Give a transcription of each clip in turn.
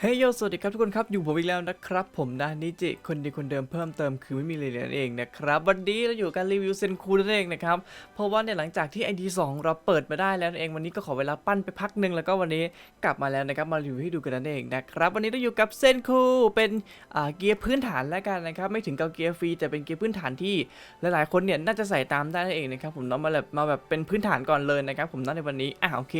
เฮ้ยโยสวัสดีครับทุกคนครับ อยู่ผมอีกแล้วนะครับ ผมนะนิจิคนดีคนเดิมเพิ่มเติมคือไม่มีเลยนั่นเองนะครับ วันนี้เราอยู่กันรีวิวเซนคูนั่นเองนะครับ เพราะว่าเนี่ยหลังจากที่ ID 2 เราเปิดมาได้แล้วนั่นเองวันนี้ก็ขอเวลาปั้นไปพักหนึ่งแล้วก็วันนี้กลับมาแล้วนะครับมารีวิวให้ดูกันนั่นเองนะครับวันนี้เราอยู่กับเซนคูเป็นอ่าเกียร์พื้นฐานแล้วกันนะครับไม่ถึงกับเกียร์ฟรีแต่เป็นเกียร์พื้นฐานที่หลายๆคนเนี่ยน่าจะใส่ตามได้นั่นเองนะครับผมเนาะมาแบบมาแบบเป็นพื้นฐานก่อนเลยนะครับผมนในวันนี้อ่าโอเค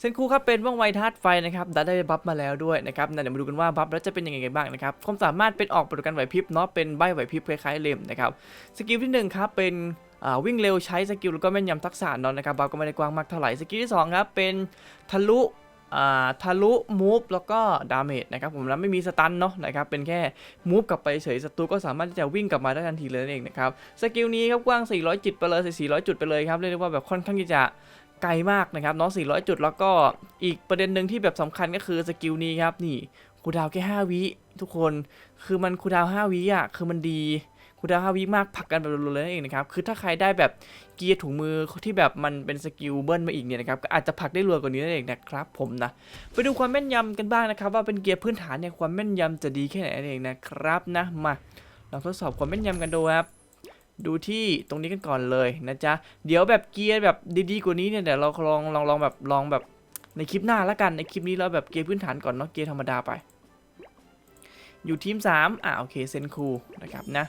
เซนคูครับเป็นว่องไวธาตุไฟนะครับได้บัฟมาแล้วด้วยนะครับเดี๋ยวมาดูกันว่าบัฟแล้วจะเป็นยังไงกันบ้างนะครับความสามารถเป็นออกปฏิบัติการไหวพริบเนาะเป็นใบไหวพริบคล้ายๆเล่มนะครับสกิลที่หนึ่งครับเป็นวิ่งเร็วใช้สกิลแล้วก็แม่นยำทักษะเนาะนะครับบัฟก็ไม่ได้กว้างมากเท่าไหร่สกิลที่สองครับเป็นทะลุทะลุมูฟแล้วก็ดาเมจนะครับผมแล้วไม่มีสตันเนาะนะครับเป็นแค่มูฟกลับไปเฉยศัตรูก็สามารถที่จะวิ่งกลับมาได้ทันทีเลยนั่นเองนะครับสกิลนี้ครับกว้าง 400 จุดไปเลย400 จุดไปเลยครับเรียกได้ว่าแบบค่อนข้างที่จะ ไกลมากนะครับเน้อง400 จุดแล้วก็อีกประเด็นหนึ่งที่แบบสำคัญก็คือสกิลนี้ครับนี่คูดาวแค่ 5 วิทุกคนคือมันคูดาว 5 วิอะคือมันดีคูดาว 5 วิมากผลักกันแบบรัวๆเลยเองนะครับคือถ้าใครได้แบบเกียร์ถุงมือที่แบบมันเป็นสกิลเบิ้ลมาอีกเนี่ยนะครับก็อาจจะผลักได้รัวกว่านี้นั่นเองนะครับผมนะไปดูความแม่นยำกันบ้างนะครับว่าเป็นเกียร์พื้นฐานเนี่ยความแม่นยำจะดีแค่ไหนนั่นเองนะครับนะมาลองทดสอบความแม่นยำกันดูครับ ดูที่ตรงนี้กันก่อนเลยนะจ๊ะ เดี๋ยวแบบเกียร์แบบดีๆกว่านี้เนี่ยเดี๋ยวเราลองลองลองแบบลองแบบในคลิปหน้าแล้วกันในคลิปนี้เราแบบเกียร์พื้นฐานก่อนเนาะเกียร์ธรรมดาไป อยู่ทีม 3 อ่าโอเคเซนคูนะครับนะ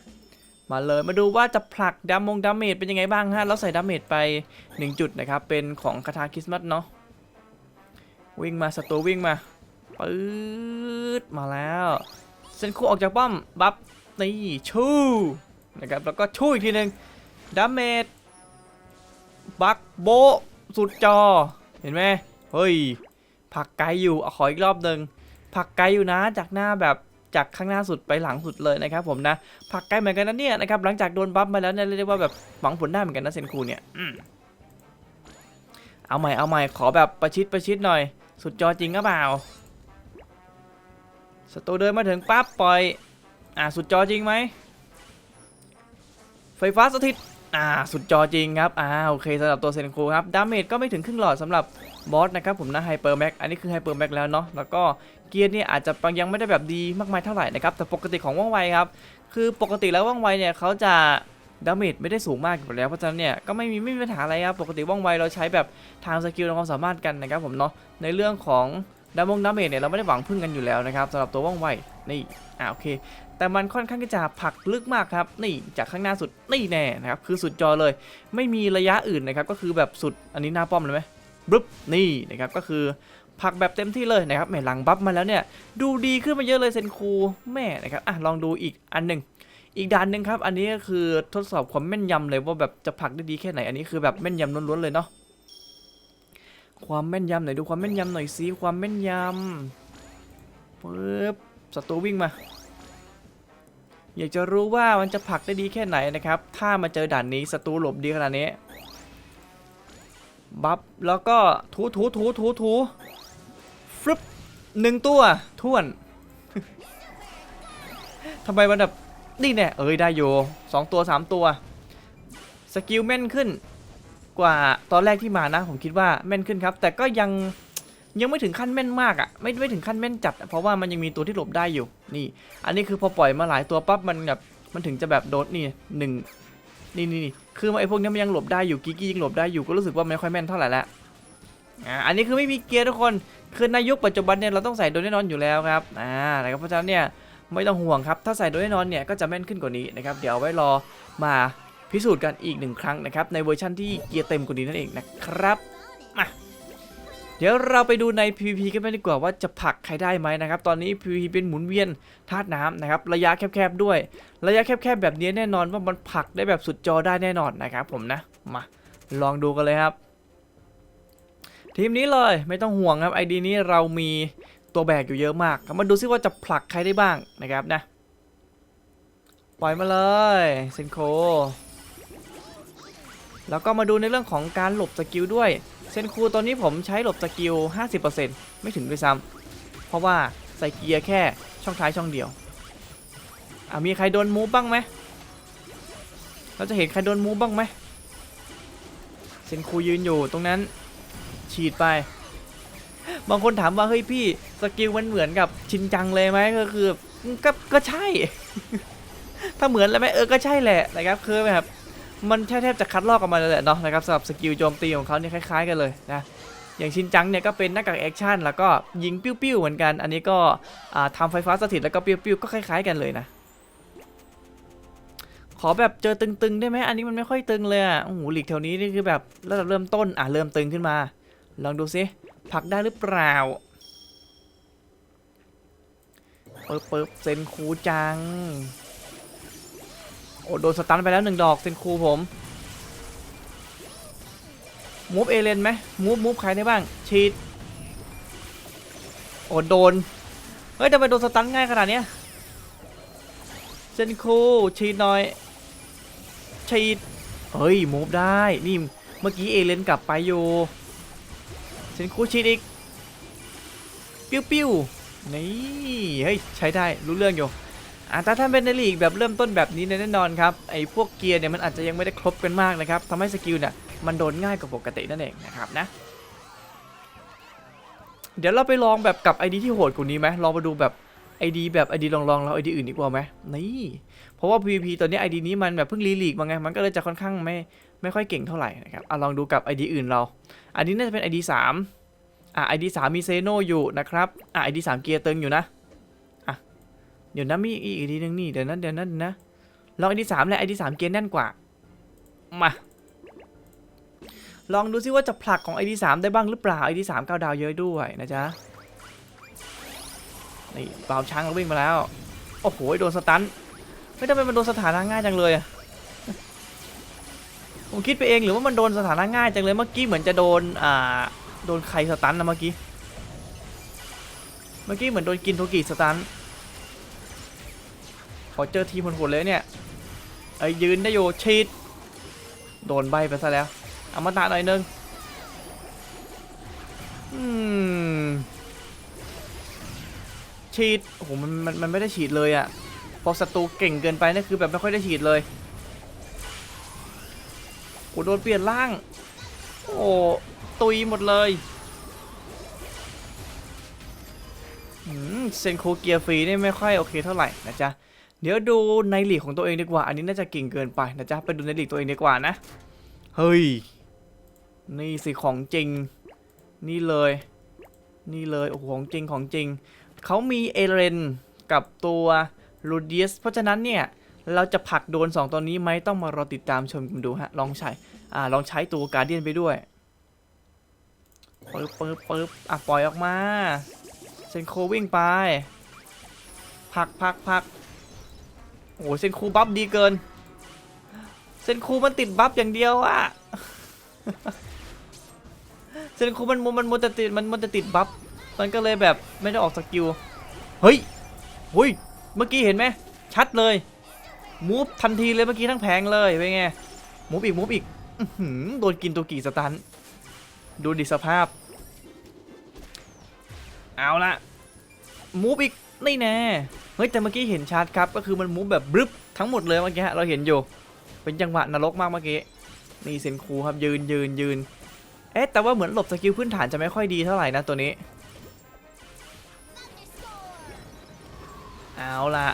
มาเลยมาดูว่าจะผลักดามงดาเมจเป็นยังไงบ้างฮะเราใส่ดาเมจไป 1 จุดนะครับ เป็นของคาถาคริสต์มาสเนาะวิ่งมาสตูวิ่งมาปื๊ดมาแล้ว เซนคูออกจากป้อมบัฟนี่ชู นะครับแล้วก็ชูอีกทีหนึ่งดาเมจบักโบสุดจอเห็นไหมเฮ้ยผักไกลอยู่ขออีกรอบหนึ่งผักไกลอยู่นะจากหน้าแบบจากข้างหน้าสุดไปหลังสุดเลยนะครับผมนะผักไกลเหมือนกันนะเนี่ยนะครับหลังจากโดนบัฟมาแล้วเนี่ยเรียกได้ว่าแบบหวังผลได้เหมือนกันนะเซนคูเนี่ยอเอาใหม่เอาใหม่ขอแบบประชิดประชิดหน่อย สุดจอจริงหรือเปล่าสตูเดินมาถึงปั๊บปล่อยอ่าสุดจอจริงไหม ฟฟ้าสถิต อ่า สุดจอจริงครับ อ่า โอเคสำหรับตัวเซนคูครับ ดาเมจก็ไม่ถึงครึ่งหลอดสำหรับบอสนะครับผมนะไฮเปอร์แม็กอันนี้คือไฮเปอร์แม็กแล้วเนาะ แล้วก็เกียร์เนี่ยอาจจะยังไม่ได้แบบดีมากมายเท่าไหร่นะครับ แต่ปกติของว่องไวครับ คือปกติแล้วว่องไวเนี่ยเขาจะดาเมจไม่ได้สูงมากอยู่แล้ว เพราะฉะนั้นเนี่ยก็ไม่มีไม่มีปัญหาอะไรครับ ปกติว่องไวเราใช้แบบทางสกิลและความสามารถกันนะครับผมเนาะ ในเรื่องของ ดามงดาเมจเนี่ยเราไม่ได้หวังพึ่งกันอยู่แล้วนะครับสำหรับตัวว่องไวนี่อ่าโอเค แต่มันค่อนข้างที่จะผักลึกมากครับนี่จากข้างหน้าสุดนี่แน่นะครับคือสุดจอเลย ไม่มีระยะอื่นนะครับก็คือแบบสุดอันนี้หน้าป้อมเลยไหมบึ๊บนี่นะครับก็คือผักแบบเต็มที่เลยนะครับแหมหลังบัฟมาแล้วเนี่ยดูดีขึ้นมาเยอะเลยเซนคูแม่นะครับอะลองดูอีกอันหนึ่งอีกด่านหนึ่งครับ อันนี้ก็คือทดสอบความแม่นยำเลยว่าแบบจะผักได้ดีแค่ไหน อันนี้คือแบบแม่นยำล้วนๆเลยเนาะ ความแม่นยำหน่อยดูความแม่นยำหน่อยสิความแม่นยำปึ๊บศัตรูวิ่งมา อยากจะรู้ว่ามันจะผลักได้ดีแค่ไหนนะครับ ถ้ามาเจอด่านนี้ศัตรูหลบดีขนาดนี้บัฟแล้วก็ถูถูถูถูถูฟึบหนึ่งตัวท่วนทำไมมันแบบนี่แน่เอ้ยได้อยู่สองตัวสามตัว สกิลแม่นขึ้น กว่าตอนแรกที่มานะ ผมคิดว่าแม่นขึ้นครับ แต่ก็ยังยังไม่ถึงขั้นแม่นมากอะ่ะไม่ไม่ถึงขั้นแม่นจัด เพราะว่ามันยังมีตัวที่หลบได้อยู่นี่ อันนี้คือพอปล่อยมาหลายตัวปั๊บมันแบบมันถึงจะแบบโดดนี่หนึ่งนี่นี่นี่คือไอ้พวกนี้มันยังหลบได้อยู่กิกกี้ยังหลบได้อยู่ก็รู้สึกว่าไม่ค่อยแม่นเท่าไหร่ล้วอ่าอันนี้คือไม่มีเกียร์ทุกคนคือในยุคปัจจุบันเนี่ยเราต้องใส่โดยแน่นอนอยู่แล้วครับอ่านะครับเพราะฉะนั้นเนี่ยไม่ต้องห่วงครับถ้าใส่โดยแน่นอนเนี่ยก็จะแม่นขึ้นกว่านี้นะครับเดี๋ยวไว้รอมา พิสูจน์กันอีกหนึ่งครั้งนะครับ ในเวอร์ชั่นที่เกียร์เต็มกว่านี้นั่นเองนะครับมาเดี๋ยวเราไปดูใน PVP กันไปดีกว่าว่าจะผลักใครได้ไหมนะครับ ตอนนี้ PVP เป็นหมุนเวียนธาตุน้ำนะครับ ระยะแคบๆด้วย ระยะแคบๆแบบนี้แน่นอนว่ามันผลักได้แบบสุดจอได้แน่นอนนะครับผมนะมาลองดูกันเลยครับ ทีมนี้เลยไม่ต้องห่วงครับไอดีนี้เรามีตัวแบกอยู่เยอะมากมาดูซิว่าจะผลักใครได้บ้างนะครับนะปล่อยมาเลยเซนโค แล้วก็มาดูในเรื่องของการหลบสกิลด้วย เซนคูตอนนี้ผมใช้หลบสกิล 50%ไม่ถึงด้วยซ้ำเพราะว่าใส่เกียร์แค่ช่องท้ายช่องเดียวอะมีใครโดนมูฟบ้างไหมเราจะเห็นใครโดนมูฟบ้างไหมเซนคูยืนอยู่ตรงนั้นฉีดไป บางคนถามว่าเฮ้ยพี่สกิลมันเหมือนกับชินจังเลยไหมก็คือก็ก็ใช่ ถ้าเหมือนแล้วไหมเออก็ใช่แหละนะครับคือแบบ มันแทบจะคัดลอกกันมาเลยแหละเนาะนะครับสำหรับสกิลโจมตีของเขาเนี่ยคล้ายๆกันเลยนะอย่างชินจังเนี่ยก็เป็นหน้ากากแอคชั่นแล้วก็ยิงปิ้วๆเหมือนกัน อันนี้ก็อ่าทำไฟฟ้าสถิตแล้วก็ปิ้วๆก็คล้ายๆกันเลยนะขอแบบเจอตึงๆได้ไหมอันนี้มันไม่ค่อยตึงเลยอะโอ้โหหลีกแถวนี้นี่คือแบบระดับเริ่มต้นอะเริ่มตึงขึ้นมา ลองดูซิผลักได้หรือเปล่าเปิบเปิบเซนคูจัง โอ้โดนสตันไปแล้วหนึ่งดอกเซนคูผมมูฟเอเลนไหมมูฟมูฟใครได้บ้างชีดโอ้โดน เฮ้ยทำไมโดนสตันง่ายขนาดเนี้ยเซนคูชีดหน่อยชีดเฮ้ยมูฟได้นี่เมื่อกี้เอเลนกลับไปอยู่เซนคูชีดอีกปิ้วปิ้วนี่เฮ้ยใช้ได้รู้เรื่องอยู่ อะแต่ถ้าเป็นในลีกแบบเริ่มต้นแบบนี้แน่นอนครับไอ้พวกเกียร์เนี่ยมันอาจจะยังไม่ได้ครบกันมากนะครับทำให้สกิลเนี่ยมันโดนง่ายกว่าปกตินั่นเองนะครับนะเดี๋ยวเราไปลองแบบกับ ID ที่โหดกว่านี้ไหมลองมาดูแบบ ID แบบ ID ลองๆแล้ว ID อื่นดีกว่าไหมนี่เพราะว่า PVP ตอนนี้ ID นี้มันแบบเพิ่งรีลีกมาไงมันก็เลยจะค่อนข้างไม่ไม่ค่อยเก่งเท่าไหร่นะครับอะลองดูกับ ID อื่นเรา อันนี้น่าจะเป็น ID 3อะ ID 3มีเซโนอยู่นะครับอะ ID 3เกียร์เตึงอยู่นะ เดี๋ยวนะมีอีกอีกทีนึงนี่เดี๋ยวนั้นเดี๋ยวนั้นนะลองไอดีสามแหละไอดีสามเกณฑ์แน่นกว่า มา ลองดูซิว่าจะผลักของไอดีสามได้บ้างหรือเปล่าไอดีสามเก้าดาวเยอะด้วยนะจ๊ะนี่เปล่าช้างเราวิ่งมาแล้ว โอ้โหโดนสตันไม่ทำไมมันโดนสถานะง่ายจังเลยอะผมคิดไปเองหรือว่ามันโดนสถานะง่ายจังเลยเมื่อกี้เหมือนจะโดนอ่าโดนใครสตันนะเมื่อกี้ เมื่อกี้เหมือนโดนกินโทกิสตัน ขอเจอทีมโหดๆเลยเนี่ยไอ้ยืนได้อยู่ชีดโดนใบไปซะแล้วเอามาตะหน่อยนึงอืมฉีดโอ้โหมันมันมันไม่ได้ฉีดเลยอะ่ะพอศัตรูเก่งเกินไปนี่คือแบบไม่ค่อยได้ฉีดเลยโอ้โดนเปลี่ยนร่าง โอ้ตุยหมดเลยอืมเซนโคเกียร์ฟรีนี่ไม่ค่อยโอเคเท่าไหร่นะจ๊ะ เดี๋ยวดูในหลีกของตัวเองดีกว่า อันนี้น่าจะเก่งเกินไปนะจ๊ะ ไปดูในหลีกตัวเองดีกว่านะ เฮ้ย นี่สิของจริง นี่เลย นี่เลย โอ้โห ของจริงของจริง เขามีเอเรนกับตัวลูเดียส เพราะฉะนั้นเนี่ย เราจะผลักโดน 2 ตัวนี้ไหมต้องมารอติดตามชมกันดูฮะ ลองใช้ อ่า ลองใช้ตัวการเดียนไปด้วยปึ๊บปึ๊บปึ๊บอะปล่อยออกมา เซนโควิ่งไป ผักผักผัก โอ้เซนคูบัฟดีเกิน เซนคูมันติดบัฟอย่างเดียวอะเซนคูมันมันมันมันจะติดมันมันจะติดบัฟ มันก็เลยแบบไม่ได้ออกสกิล เฮ้ยเฮ้ยเมื่อกี้เห็นไหมชัดเลย มูฟทันทีเลยเมื่อกี้ทั้งแผงเลยเป็นไง มูฟอีกมูฟอีกโดนกินตัวกี่สตัน ดูดิสภาพ เอาละมูฟอีกนี่แน่ เฮ้ยแต่เมื่อกี้เห็นชัดครับก็คือมันมูฟแบบบรึบทั้งหมดเลยเมื่อกี้ฮะเราเห็นอยู่ เป็นจังหวะนรกมากเมื่อกี้นี่เซนคูครับยืนยืนยืนเอ๊ะแต่ว่าเหมือนหลบสกิลพื้นฐานจะไม่ค่อยดีเท่าไหร่นะตัวนี้ เอาล่ะ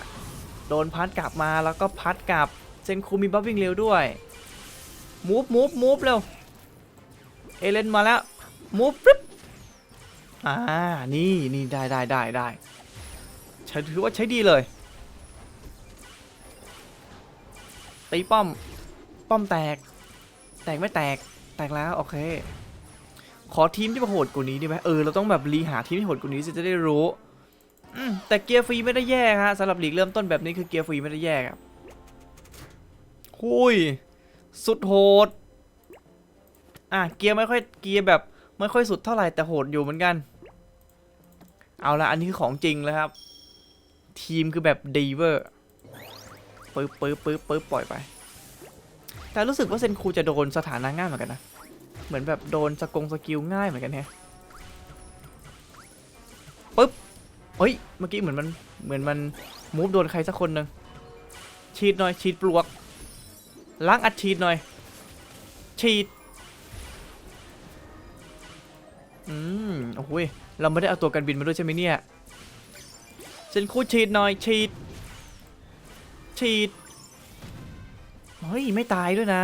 โดนพัดกลับมาแล้วก็พัดกลับเซนคูมีบัฟวิ่งเร็วด้วยมูฟมูฟมูฟเร็วเอเลนมาแล้วมูฟปึ๊บอ่านี่นี่ได้ได้ได้ได้ ใช้ถือว่าใช้ดีเลยตีป้อม ป้อมแตก แตกไม่แตก แตกแล้วโอเค ขอทีมที่โหดกว่านี้ดีไหมเออเราต้องแบบรีหาทีมที่โหดกว่านี้สิจะได้รู้อืมแต่เกียร์ฟรีไม่ได้แย่ฮะสำหรับหลีกเริ่มต้นแบบนี้คือเกียร์ฟรีไม่ได้แย่ครับหุยสุดโหด อะเกียร์ไม่ค่อยเกียร์แบบ ไม่ค่อยสุดเท่าไหร่แต่โหดอยู่เหมือนกัน เอาละอันนี้คือของจริงแล้วครับ ทีมคือแบบดีเวอร์ปึ๊บปึ๊บปึ๊บปึ๊บปล่อยไป แต่รู้สึกว่าเซนคูจะโดนสถานะง่ายเหมือนกันนะ เหมือนแบบโดนสกงสกิลง่ายเหมือนกันแฮะปึ๊บเฮ้ย เมื่อกี้เหมือนมันเหมือนมันมูฟโดนใครสักคนหนึ่งฉีดหน่อยฉีดปลวก ล้างอัดฉีดหน่อยฉีดอืมโอ้ยเราไม่ได้เอาตัวกันบินมาด้วยใช่ไหมเนี่ย เซนคูฉีดหน่อยฉีดฉีดเฮ้ยไม่ตายด้วยนะ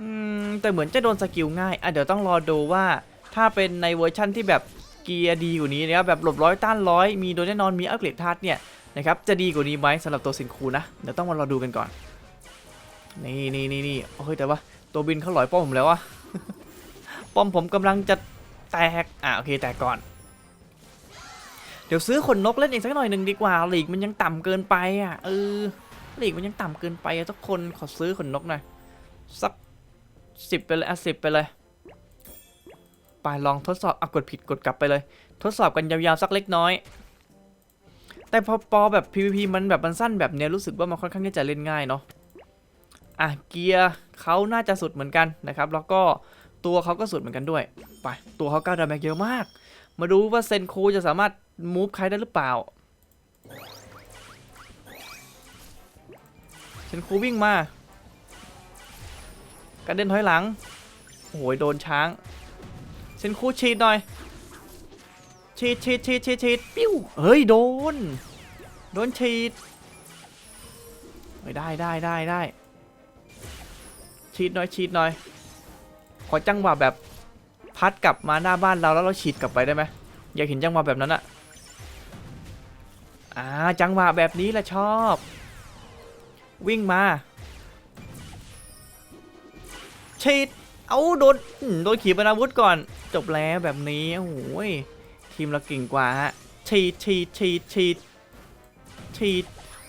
อืมแต่เหมือนจะโดนสกิลง่ายอะเดี๋ยวต้องรอดูว่าถ้าเป็นในเวอร์ชั่นที่แบบเกียร์ดีกว่านี้นะครับแบบหลบร้อยต้านร้อยมีโดนแน่นอนมีอัปเกรดธาตุเนี่ยนะครับจะดีกว่านี้ไหมสำหรับตัวสินคูนะเดี๋ยวต้องมารอดูกันก่อน นี่นี่นี่นี่โอ้ยแต่ว่าตัวบินเขาหลอยป้อมผมแล้วอะป้อมผมกำลังจะแตกอะโอเคแตกก่อน ดี๋ยวซื้อขนนกเล่นเองสักหน่อยหนึ่งดีกว่าหลีกมันยังต่ำเกินไปอะเออหลีกมันยังต่ำเกินไปอะทุกคนขอซื้อขนนกหน่อยสักสิบไปเลยอะสิบไปเลยไปลองทดสอบอะกดผิดกดกลับไปเลย ทดสอบกันยาวๆสักเล็กน้อย แต่พอปอแบบ PVP มันแบบมันสั้นแบบเนี้ยรู้สึกว่ามันค่อนข้างที่จะเล่นง่ายเนาะอะเกียร์เขาน่าจะสุดเหมือนกันนะครับ แล้วก็ตัวเขาก็สุดเหมือนกันด้วย ไป ตัวเขาก้าวดาแมกเยอะมาก มาดูว่าเซนคูจะสามารถ มูฟใครได้หรือเปล่าเซนคูวิ่งมากระเด็นถอยหลัง โอ้ยโดนช้างเซนคูฉีดหน่อย ฉีดฉีดฉีดฉีดฉีดปิ้ว เฮ้ย โดน โดนฉีดไม่ได้ได้ได้ได้ ฉีดหน่อยฉีดหน่อย ขอจังหวะแบบพัดกลับมาหน้าบ้านเราแล้วเราฉีดกลับไปได้ไหมอยากเห็นจังหวะแบบนั้นอะ อ่าจังหวะแบบนี้แหละชอบ วิ่งมาฉีดเอาโดนโดนขีปนาวุธก่อน จบแล้วแบบนี้โอ้โหยทีมเราเก่งกว่าฮะฉีดฉีดฉีดฉีดฉีด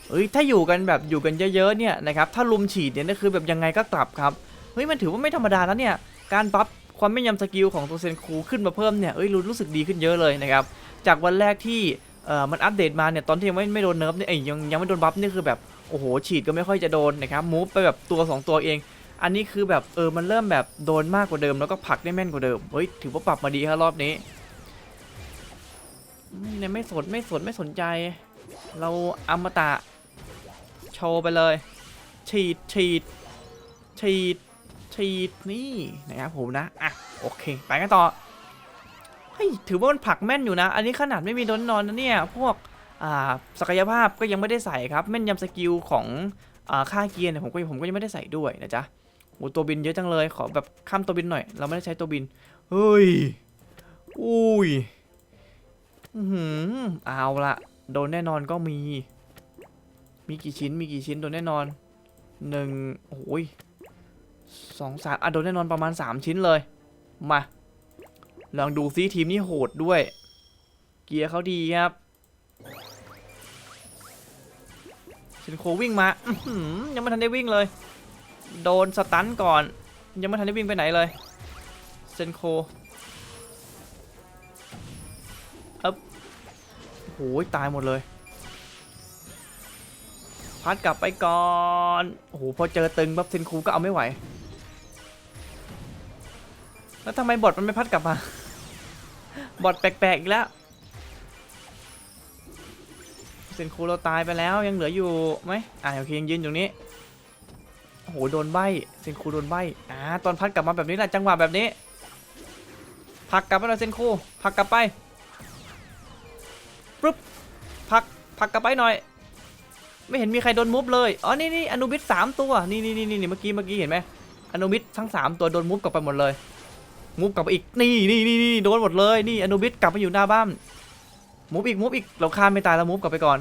เอ้ยถ้าอยู่กันแบบอยู่กันเยอะๆเนี่ยนะครับถ้าลุมฉีดเนี่ยนั่นคือแบบยังไงก็กลับครับเฮ้ยมันถือว่าไม่ธรรมดาแล้วเนี่ยการบัฟความแม่นยำสกิลของตัวเซนคูขึ้นมาเพิ่มเนี่ยเอ้ยรู้รู้สึกดีขึ้นเยอะเลยนะครับจากวันแรกที่ เอ่อมันอัปเดตมาเนี่ยตอนที่ยังไม่ไม่โดนเนิร์ฟเนี่ยเอ้ยยังยังไม่โดนบัฟนี่คือแบบโอ้โหฉีดก็ไม่ค่อยจะโดนนะครับมูฟไปแบบตัวสองตัวเอง อันนี้คือแบบเออมันเริ่มแบบโดนมากกว่าเดิมแล้วก็ผลักได้แม่นกว่าเดิมเฮ้ยถือว่าปรับมาดีครับรอบนี้อืมเนี่ยไม่สนไม่สนไม่สนใจ เราอมตะโชว์ไปเลยฉีดฉีดฉีดฉีดนี่นะครับผมนะอะโอเค ไปกันต่อ เฮ้ยถือว่ามันผักแม่นอยู่นะ อันนี้ขนาดไม่มีดนนอนนะเนี่ย พวกศักยภาพก็ยังไม่ได้ใส่ครับ แม่นยำสกิลของอ่าค่าเกียร์เนี่ยผมก็ผมก็ยังไม่ได้ใส่ด้วยนะจ๊ะโอ้ตัวบินเยอะจังเลย ขอแบบข้ามตัวบินหน่อย เราไม่ได้ใช้ตัวบิน เฮ้ย อุ้ย อือหือเอาละโดนแน่นอนก็มี มีกี่ชิ้น มีกี่ชิ้นโดนแน่นอนหนึ่งโอ้ยสองสามอะโดนแน่นอนประมาณสามชิ้นเลย มา ลองดูซิทีมนี้โหดด้วย เกียร์เขาดีครับเซนโควิ่งมาอยังไม่ทันได้วิ่งเลย โดนสตันก่อน ยังไม่ทันได้วิ่งไปไหนเลยเซนโคเอ๊บโอ้ยตายหมดเลย พัดกลับไปก่อนโอ้โหพอเจอตึงปั๊บเซนคูก็เอาไม่ไหว แล้วทำไมบอทมันไม่พัดกลับมา บอทแปลกๆอีกแล้วเซนคูเราตายไปแล้วยังเหลืออยู่ไหมอ่าโอเคยังยืนอยู่นี้โอ้โหโดนใบเซนคูโดนใบอ่าตอนพัดกลับมาแบบนี้แหละจังหวะแบบนี้ผักกลับไปหน่อยเซนคูผักกลับไปปุ๊บผักผักกลับไปหน่อย ไม่เห็นมีใครโดนมุฟเลยอ๋อนี่นี่อนุบิสสามตัวนี่นี่นี่นี่เมื่อกี้เมื่อกี้เห็นไหมอนุบิสทั้งสามตัวโดนมุฟกลับไปหมดเลย มุฟกลับไปอีกนี่นี่นี่นี่โดนหมดเลยนี่อนุบิสกลับมาอยู่หน้าบ้านมุฟอีกมุฟอีกเราฆ่าไม่ตายแล้วมุฟกลับไปก่อน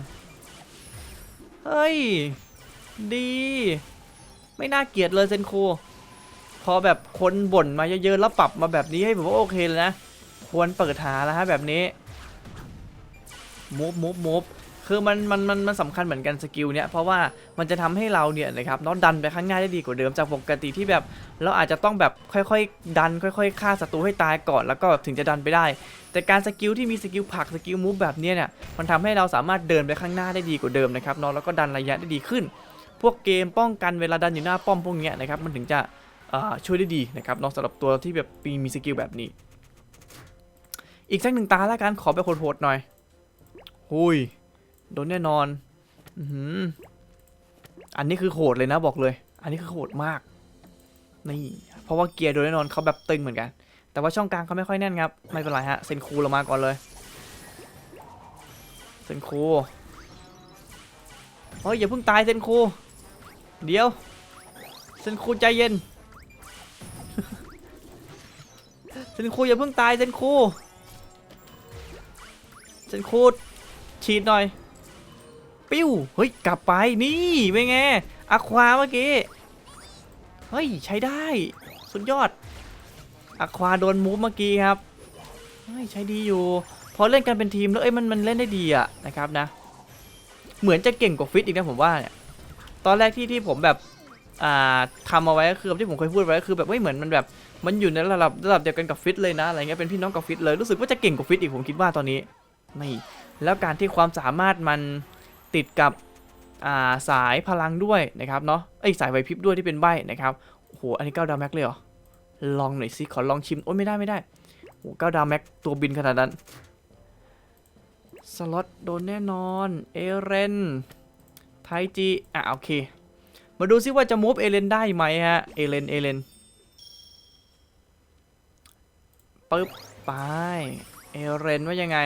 เฮ้ยดี ไม่น่าเกลียดเลยเซนโคพอแบบคนบ่นมาเยอะๆแล้วปรับมาแบบนี้ให้ผมว่าโอเคเลยนะ ควรเปิดหาแล้วฮะแบบนี้มูฟมูฟมูฟ คือมันมันมันมันสำคัญเหมือนกันสกิลเนี้ยเพราะว่ามันจะทำให้เราเนี่ยนะครับเน้องดันไปข้างหน้าได้ดีกว่าเดิมจากปกติที่แบบเราอาจจะต้องแบบค่อยๆ ดัน ค่อยๆฆ่าศัตรูให้ตายก่อนแล้วก็ถึงจะดันไปได้ แต่การสกิลที่มีสกิลผลักสกิลมูฟแบบเนี้ยเนี่ยมันทำให้เราสามารถเดินไปข้างหน้าได้ดีกว่าเดิมนะครับเนาะแล้วก็ดันระยะได้ดีขึ้น พวกเกมป้องกันเวลาดันอยู่หน้าป้อมพวกเนี้ยนะครับมันถึงจะเอ่อช่วยได้ดีนะครับเนาะสำหรับตัวที่แบบมีมีสกิลแบบนี้ อีกสักหนึ่งตาล้วกันขอไปโหดๆหน่อยหุย โดนแน่นอนอืออันนี้คือโหดเลยนะบอกเลย อันนี้คือโหดมาก นี่ เพราะว่าเกียร์โดนแน่นอนเขาแบบตึงเหมือนกัน แต่ว่าช่องกลางเขาไม่ค่อยแน่นครับ ไม่เป็นไรฮะ เซนคูเรามาก่อนเลย เซนคูเฮ้ยอย่าเพิ่งตายเซนคู เดี๋ยว เซนคูใจเย็น เซนคูอย่าเพิ่งตายเซนคู เซนคูฉีดหน่อย ปิ้วเฮ้ยกลับไปนี่เป็นไงอะควาเมื่อกี้เฮ้ยใช้ได้สุดยอดอะควาโดนมูฟเมื่อกี้ครับเฮ้ยใช้ดีอยู่พอเล่นกันเป็นทีมแล้วเอ้ยมันมันเล่นได้ดีอะนะครับนะ เหมือนจะเก่งกว่าฟิตอีกนะผมว่าเนี่ยตอนแรกที่ที่ผมแบบอ่าทำเอาไว้ก็คือที่ผมเคยพูดไว้ก็คือแบบไม่เหมือนมันแบบมันอยู่ในระดับระดับเดียวกันกับฟิตเลยนะอะไรเงี้ยเป็นพี่น้องกับฟิตเลยรู้สึกว่าจะเก่งกว่าฟิตอีกผมคิดว่าตอนนี้นี่แล้วการที่ความสามารถมัน ติดกับาสายพลังด้วยนะครับเนาะไอสายไวพริบด้วยที่เป็นใบนะครับโหอันนี้เก้าดาวแม็กเลยเหรอลองหน่อยสิขอลองชิมโอ้ยไม่ได้ไม่ได้โอ้เก้าดาวแม็กตัวบินขนาดนั้นสล็อตโดนแน่นอนเอเรนไทจีอะโอเค มาดูซิว่าจะมูฟเอเลนได้ไหมฮะเอเลนเอเลนปึ๊บไปเอเลนว่ายังไง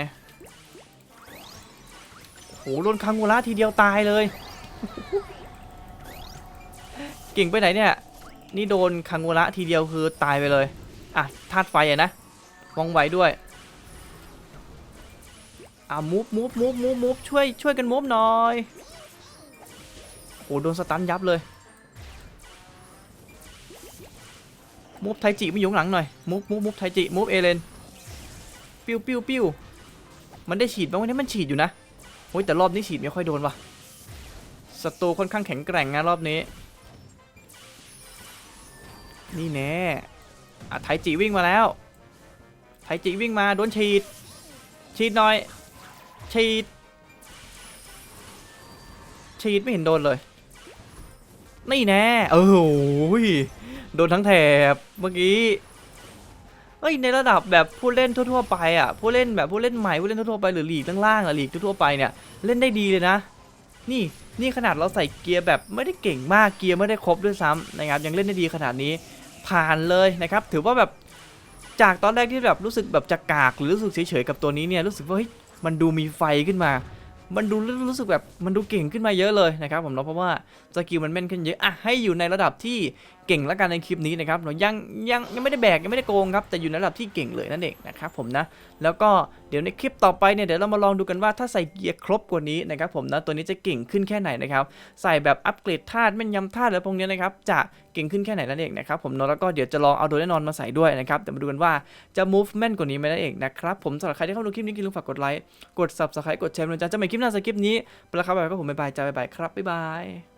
หโดนคังโกระทีเดียวตายเลยเก่งไปไหนเนี่ย นี่โดนคังโกระทีเดียวคือตายไปเลย อะธาตุไฟอะนะว่องไวด้วยอะมูฟมูฟมูฟมูฟมูฟช่วยช่วยกันมูฟหน่อยโอ้โดนสตันยับเลยมูฟไทจิไม่อยู่งหลังหน่อยมูฟมูฟมูฟไทจิมูฟเอเลนปิ้วปิ้วปิ้วมันได้ฉีดบ้างวันนี้มันฉีดอยู่นะ โอ้ยแต่รอบนี้ฉีดไม่ค่อยโดนว่ะศัตรูค่อนข้างแข็งแกร่งนะรอบนี้ นี่แน่อะไทจิวิ่งมาแล้ว ไทจิวิ่งมาโดนฉีด ฉีดหน่อย ฉีด ฉีดไม่เห็นโดนเลย นี่แน่ เออโอ้ยโดนทั้งแถบเมื่อกี้ เอ้ยในระดับแบบผู้เล่นทั่วๆไปอะผู้เล่นแบบผู้เล่นใหม่ผู้เล่นทั่วๆไปหรือลีกล่างๆอะลีกทั่วๆไปเนี่ยเล่นได้ดีเลยนะ นี่นี่ขนาดเราใส่เกียร์แบบไม่ได้เก่งมากเกียร์ไม่ได้ครบด้วยซ้ำนะครับยังเล่นได้ดีขนาดนี้ผ่านเลยนะครับ ถือว่าแบบจากตอนแรกที่แบบรู้สึกแบบจะกากหรือรู้สึกเฉยๆกับตัวนี้เนี่ยรู้สึกว่าเฮ้ยมันดูมีไฟขึ้นมา มันดูรู้สึกแบบมันดูเก่งขึ้นมาเยอะเลยนะครับผมเนาะเพราะว่าสกิลมันแม่นขึ้นเยอะอะให้อยู่ในระดับที่เก่งแล้วกันในคลิปนี้นะครับเนาะยังยังยังไม่ได้แบกยังไม่ได้โกงครับแต่อยู่ในระดับที่เก่งเลยนั่นเองนะครับผมนะแล้วก็เดี๋ยวในคลิปต่อไปเนี่ยเดี๋ยวเรามาลองดูกันว่าถ้าใส่เกียร์ครบกว่านี้นะครับผมนะตัวนี้จะเก่งขึ้นแค่ไหนนะครับใส่แบบอัปเกรดธาตุแม่นยำธาตุอะไรพวกนี้นะครับจะ เก่งขึ้นแค่ไหนนั่นเองนะครับผมเนาะแล้วก็เดี๋ยวจะลองเอาโดยแน่นอนมาใส่ด้วยนะครับเดี๋ยวมาดูกันว่าจะ move แม่นกว่านี้ไหมนั่นเองนะครับผมสำหรับใครที่เข้ามาดูคลิปนี้อย่าลืมฝากกดไลค์กด subscribe กดแชร์นะจ๊ะจะไม่คลิปหน้าสคลิปนี้ไปแล้วครับบ๊ายบายครับผมบ๊ายบายจ้าบ๊ายบายครับบ๊ายบาย